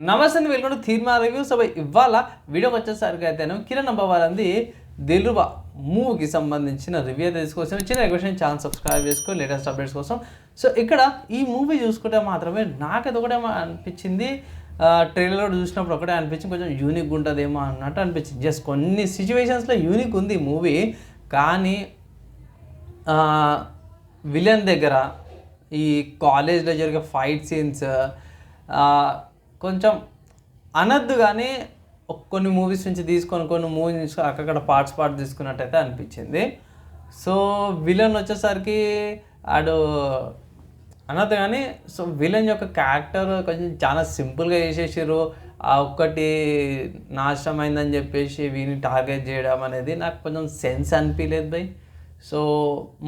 నమస్తే అండి welcome to థీర్మా రివ్యూ. సో ఇవాళ వీడియోకి వచ్చేసరికి అయితేనే కిరణ్ అబ్బవారంది దిల్రుబా మూవీకి సంబంధించిన రివ్యూ అయితే తీసుకొచ్చాను. చిన్న రిక్వెస్ట్ ఛానల్ సబ్స్క్రైబ్ చేసుకో లేటెస్ట్ అప్డేట్స్ కోసం. సో ఇక్కడ ఈ మూవీ చూసుకుంటే మాత్రమే నాకైతే ఒకటే అనిపించింది. ట్రైలర్లో చూసినప్పుడు ఒకటే అనిపించింది. కొంచెం యూనిక్ ఉంటుందేమో అన్నట్టు అనిపించింది. జస్ట్ కొన్ని సిచ్యువేషన్స్లో యూనిక్ ఉంది మూవీ. కానీ విలన్ దగ్గర ఈ కాలేజ్లో జరిగే ఫైట్ సీన్స్ కొంచెం అనద్దు కానీ కొన్ని మూవీస్ నుంచి తీసుకొని కొన్ని మూవీస్ తీసుకొని అక్కడక్కడ పార్ట్స్ పార్ట్స్ తీసుకున్నట్టయితే అనిపించింది. సో విలన్ వచ్చేసరికి ఆడు అనద్దు కానీ సో విలన్ యొక్క క్యారెక్టర్ కొంచెం చాలా సింపుల్గా చేసేసారు ఆ ఒక్కటి నాశనం అయిందని చెప్పేసి వీని టార్గెట్ చేయడం అనేది నాకు కొంచెం సెన్స్ అనిపించలేదు భయ్. So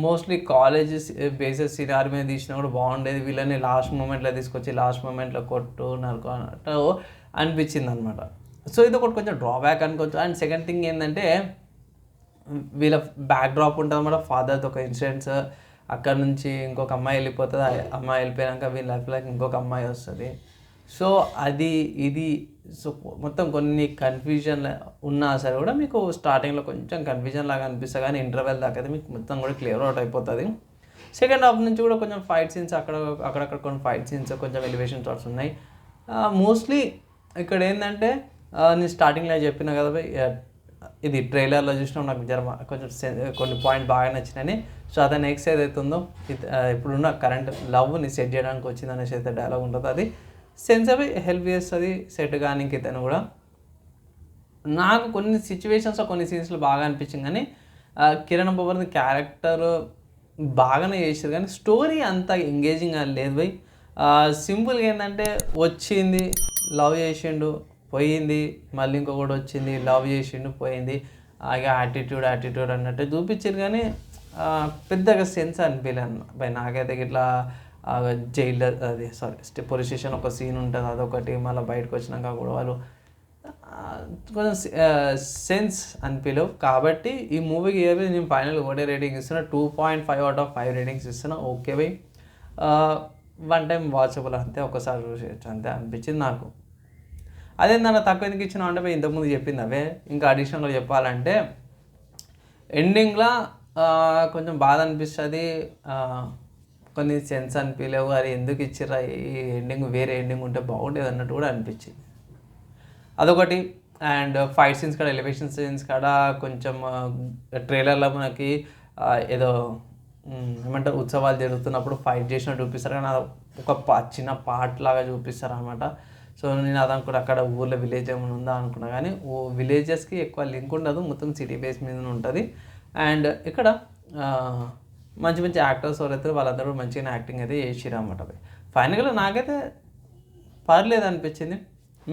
mostly colleges bases scenario మీద తీసినా కూడా బాగుండేది. వీళ్ళని లాస్ట్ మూమెంట్లో తీసుకొచ్చి లాస్ట్ మూమెంట్లో కొట్టు నరుకు అన్నట్టు అనిపించింది అనమాట సో ఇది ఒకటి కొంచెం డ్రాబ్యాక్ అనుకోవచ్చు. అండ్ సెకండ్ థింగ్ ఏంటంటే వీళ్ళ బ్యాక్ డ్రాప్ ఉంటుంది అనమాట ఫాదర్తో ఒక ఇన్సిడెంట్స్ అక్కడ నుంచి ఇంకొక అమ్మాయి వెళ్ళిపోతుంది. అమ్మాయి వెళ్ళిపోయాక వీళ్ళ లైఫ్లోకి ఇంకొక అమ్మాయి వస్తుంది. సో అది ఇది సో మొత్తం కొన్ని కన్ఫ్యూజన్ ఉన్నా సరే కూడా మీకు స్టార్టింగ్లో కొంచెం కన్ఫ్యూజన్ లాగా అనిపిస్తుంది కానీ ఇంటర్వెల్ దాకా అయితే మీకు మొత్తం కూడా క్లియర్ అవుట్ అయిపోతుంది. సెకండ్ హాఫ్ నుంచి కూడా కొంచెం ఫైట్ సీన్స్ అక్కడ అక్కడక్కడ కొన్ని ఫైట్ సీన్స్ కొంచెం ఎలివేషన్ షాట్స్ ఉన్నాయి. మోస్ట్లీ ఇక్కడ ఏంటంటే నేను స్టార్టింగ్లో చెప్పిన కదా ఇది ట్రైలర్లో చూసినా నాకు జర కొంచెం కొన్ని పాయింట్ బాగా నచ్చినాయి సో అతను నెక్స్ట్ ఏదైతే ఉందో ఇప్పుడున్న కరెంట్ లవ్ని సెట్ చేయడానికి వచ్చింది అనేసి అయితే డైలాగ్ ఉంటుంది అది. సెన్స్ అవి హెల్ప్ చేస్తుంది సెట్ కానీ ఇతను కూడా. నాకు కొన్ని సిచ్యువేషన్స్లో కొన్ని సీన్స్లో బాగా అనిపించింది. కానీ కిరణ్ బొబ్బర్ది క్యారెక్టర్ బాగానే చేశారు కానీ స్టోరీ అంత ఎంగేజింగ్ లేదు బై. సింపుల్గా ఏంటంటే వచ్చింది లవ్ చేసిండు పోయింది. మళ్ళీ ఇంకొకటి వచ్చింది లవ్ చేసిండు పోయింది. అలాగే యాటిట్యూడ్ యాటిట్యూడ్ అన్నట్టు చూపించారు కానీ పెద్దగా సెన్స్ అనిపించలేదు బై నాకైతే ఇట్లా జైల్లో అది సారీ పోలీస్ స్టేషన్ ఒక సీన్ ఉంటుంది అదొకటి మళ్ళీ బయటకు వచ్చినాక కూడా వాళ్ళు కొంచెం సెన్స్ అనిపించలేవు కాబట్టి ఈ మూవీకి ఏవి నేను ఫైనల్ ఒకటే రేటింగ్ ఇస్తున్నా? Two point five out of five ratings ఇస్తున్నా. Okay bye. One time watchable అంతే ఒకసారి చూసేయచ్చు అంతే అనిపించింది నాకు. అదే నన్ను తక్కువ ఎందుకు ఇచ్చిన అంటే ఇంతకుముందు చెప్పింది అవే. ఇంకా అడిషనల్గా చెప్పాలంటే ఎండింగ్లో కొంచెం బాధ అనిపిస్తుంది. కొన్ని సెన్స్ అనిపించలేవు అది ఎందుకు ఇచ్చిరా ఈ ఎండింగ్ వేరే ఎండింగ్ ఉంటే బాగుండేది అన్నట్టు కూడా అనిపించింది. అదొకటి. అండ్ ఫైట్ సీన్స్ కాడ ఎలివేషన్ సీన్స్ కాడ కొంచెం ట్రైలర్లో మనకి ఏదో ఏమంటారు? ఉత్సవాలు జరుగుతున్నప్పుడు ఫైట్ చేసినట్టు చూపిస్తారు. కానీ అది ఒక చిన్న పార్ట్ లాగా చూపిస్తారు అనమాట సో నేను అది అనుకున్నా అక్కడ ఊర్లో విలేజ్ ఏమైనా ఉందా అనుకున్నా. కానీ ఓ విలేజెస్కి ఎక్కువ లింక్ ఉండదు. మొత్తం సిటీ బేస్ మీద ఉంటుంది. అండ్ ఇక్కడ మంచి మంచి యాక్టర్స్ ఎవరైతే వాళ్ళందరూ మంచిగా యాక్టింగ్ అయితే చేసిరు అనమాట ఫైనల్గా నాకైతే పర్లేదు అనిపించింది.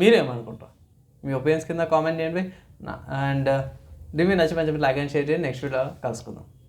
మీరేమనుకుంటారు? మీ ఒపీనియన్స్ కింద కామెంట్ చేయండి. అండ్ దీన్ని నచ్చి మంచి లైక్ అండ్ షేర్ చేయండి. నెక్స్ట్ వీడియో కలుసుకుందాం.